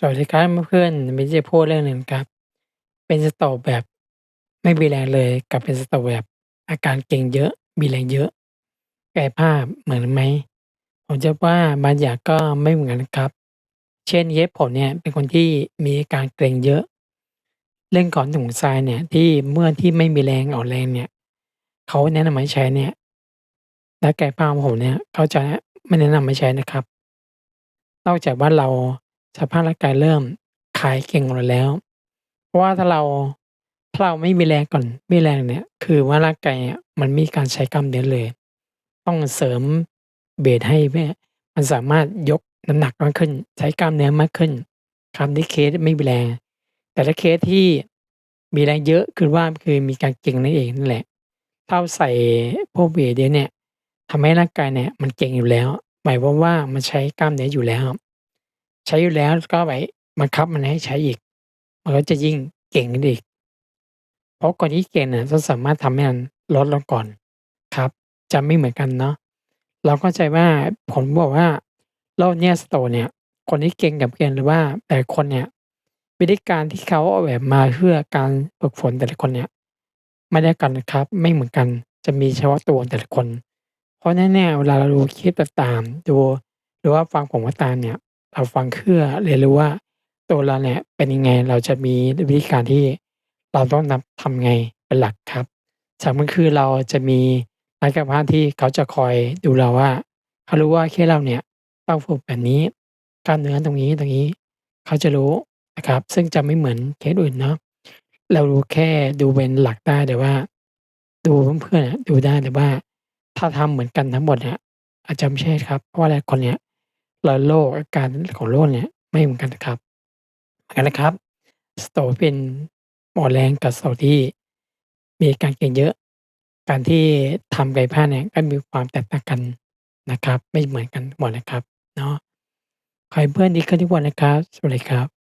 สวัสดีครับเพื่อนๆวันจะพูดเรื่องหนึ่งครับ เป็นสโตรกแบบไม่มีแรงเลยกับเป็นสโตรกแบบ อาการเกรงเยอะมีแรงเยอะกายภาพเหมือนไหมผมจะว่าบางอย่างก็ไม่เหมือนกันครับ เช่นเคสผมเนี่ยเป็นคนที่มีอาการเกร็งเยอะ เรื่องของถุงทรายเนี่ยที่เมื่อที่ไม่มีแรงออนแรงเนี่ยเขาแนะนำให้ใช้เนี่ยและกายภาพของผมเนี่ยเขาจะไม่แนะนำให้ใช้นะครับ นอกจากว่าเรา สภาพร่างกายเริ่มคลายเกร็งหมดแล้ว เพราะว่าถ้าเราถ้าเราไม่มีแรงก่อนไม่ีแรงเนี่ย คือว่าร่างกายเนี่ยมันไม่มีการใช้กล้ามเนื้อเลย ต้องเสริมเบสให้เพื่มันสามารถยกน้ำหนักมากขึ้น ใช้กล้ามเนื้อมากขึ้นครับนี่เคสไม่มีแรง แต่ถ้าเคสที่มีแรงเยอะคือว่าคือมีการเกร็งนั่นเองนั่นแหละถ้าเราใส่พวกเวตเยอะเนี่ยทำให้ร่างกายเนี่ยมันเกร็งอยู่แล้ว หมายความว่ามันใช้กล้ามเนื้ออยู่แล้ว ใช้อยู่แล้วก็ไปบังคับมันให้ใช้อีก มันก็จะยิ่งเก่งขึ้นอีก เพราะก่อนที่เก่งเนี่ยต้องสามารถทำให้มันลดลงก่อนครับ จะไม่เหมือนกันเนาะเราเข้าใจว่าผมบอกว่าโรคเนี่ย stroke เนี่ย คนที่เก่งกับเก่งหรือว่าแต่คนเนี่ยวิธีการที่เขาออกแบบมาเพื่อการฝึกฝนแต่ละคนเนี่ยไม่ได้กันครับ ไม่เหมือนกันจะมีเฉพาะตัวแต่ละคน เพราะแน่ๆเวลาเราดูคลิปต่างๆดูหรือว่าฟังผมก็ตามเนี่ย เราฟังเพื่อเรียนรู้ว่าตัวเราเนี่ยเป็นยังไงเราจะมีวิธีการที่เราต้องนำทำไงเป็นหลักครับสำคัญคือเราจะมีนักกายภาพที่เขาจะคอยดูเราว่าเขารู้ว่าเคสเราเนี่ยต้องฝึกแบบนี้กล้ามเนื้อตรงนี้ตรงนี้ เขาจะรู้นะครับ ซึ่งจะไม่เหมือนเคสอื่นเนาะเรารู้แค่ดูเป็นหลักได้แต่ว่า ดูเพื่อนๆดูได้แต่ว่า ถ้าทำเหมือนกันทั้งหมดเนี่ยอาจจะไม่ใช่ครับ เพราะว่าหลายคนเนี่ย ลายโรคอาการของโรคเนี่ยไม่เหมือนกันนะครับเหมือนกันนะครับสโตเป็นหมอแรงกับสโตที่มีการเก่งเยอะ การที่ทำกายภาพเนี่ยก็มีความแตกต่างกันนะครับ ไม่เหมือนกันหมดนะครับเนาะขอให้เพื่อนดีขึ้นทุกวันนะครับ สวัสดีครับ